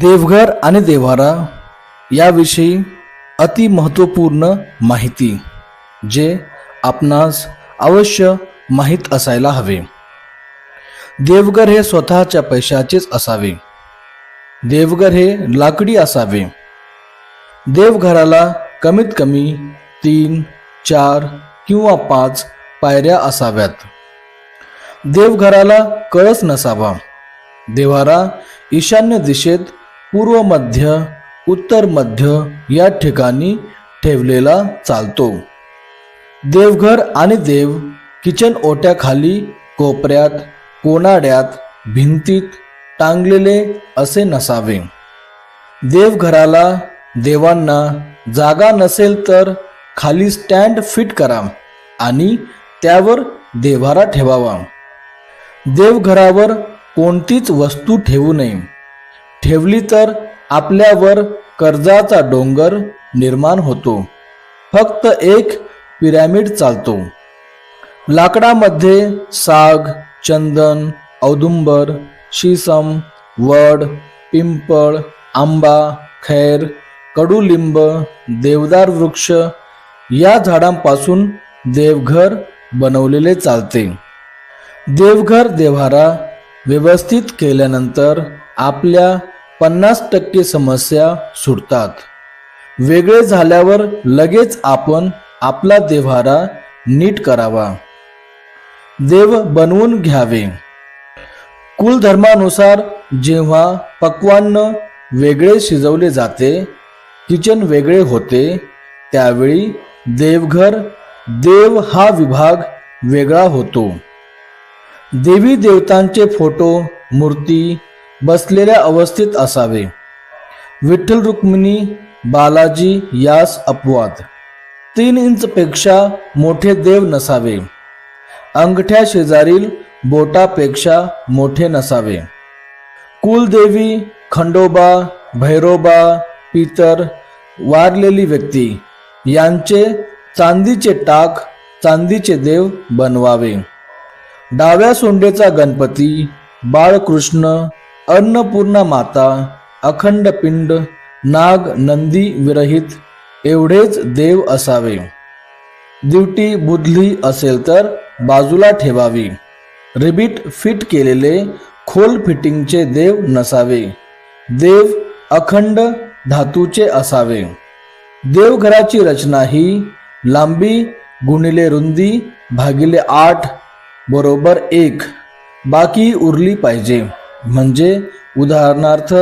देवघर आणि देवारा याविषयी अति महत्त्वपूर्ण माहिती जे आपणास अवश्य माहीत असायला हवे. देवघर हे स्वतःच्या पैशाचेच असावे. देवघर हे लाकडी असावे. देवघराला कमीत कमी तीन चार किंवा पाच पायऱ्या असाव्यात. देवघराला कळस नसावा. देवारा ईशान्य दिशेत पूर्व मध्य उत्तर मध्य या ठिकाणी ठेवलेला चालतो. देवघर आणि देव किचन ओट्याखाली कोपऱ्यात कोनाड्यात भिंतीत टांगलेले असे नसावे. देवघराला देवांना जागा नसेल तर खाली स्टँड फिट करा आणि त्यावर देवारा ठेवावा. देवघरावर कोणतीच वस्तू ठेवू नये. ठेवली तर आपल्यावर कर्जाचा डोंगर निर्माण होतो. फक्त एक पिरॅमिड चालतो. लाकडामध्ये साग चंदन औदुंबर शीसम वड पिंपळ आंबा खैर कडुलिंब देवदार वृक्ष या झाडांपासून देवघर बनवलेले चालते. देवघर देव्हारा व्यवस्थित केल्यानंतर आपल्या पन्नास टक्के समस्या सुटतात. वेगळे झाल्यावर लगेच आपण आपला देव्हारा नीट करावा. देव बनवून घ्यावे. कुलधर्मानुसार जेव्हा पक्वान्न वेगळे शिजवले जाते किचन वेगळे होते त्यावेळी देवघर देव हा विभाग वेगळा होतो. देवी देवतांचे फोटो मूर्ती बसलेल्या अवस्थेत असावे. विठ्ठल रुक्मिणी बालाजी यास अपवाद. तीन इंच पेक्षा मोठे देव नसावे. अंगठ्या शेजारील बोटापेक्षा मोठे नसावे. कुलदेवी खंडोबा भैरोबा पितर वारलेली व्यक्ती यांचे चांदीचे टाक चांदीचे देव बनवावे. डाव्या सोंडेचा गणपती बाळकृष्ण अन्नपूर्णा माता अखंड पिंड नाग नंदी विरहित एवढेच देव असावे. दिवटी बुधली असेल तर बाजूला ठेवावी. रिबीट फिट केलेले खोल फिटिंगचे देव नसावे. देव अखंड धातूचे असावे. देवघराची रचना ही लांबी गुणिले रुंदी भागिले आठ बरोबर एक. बाकी उरली पाहिजे. म्हणजे उदाहरणार्थ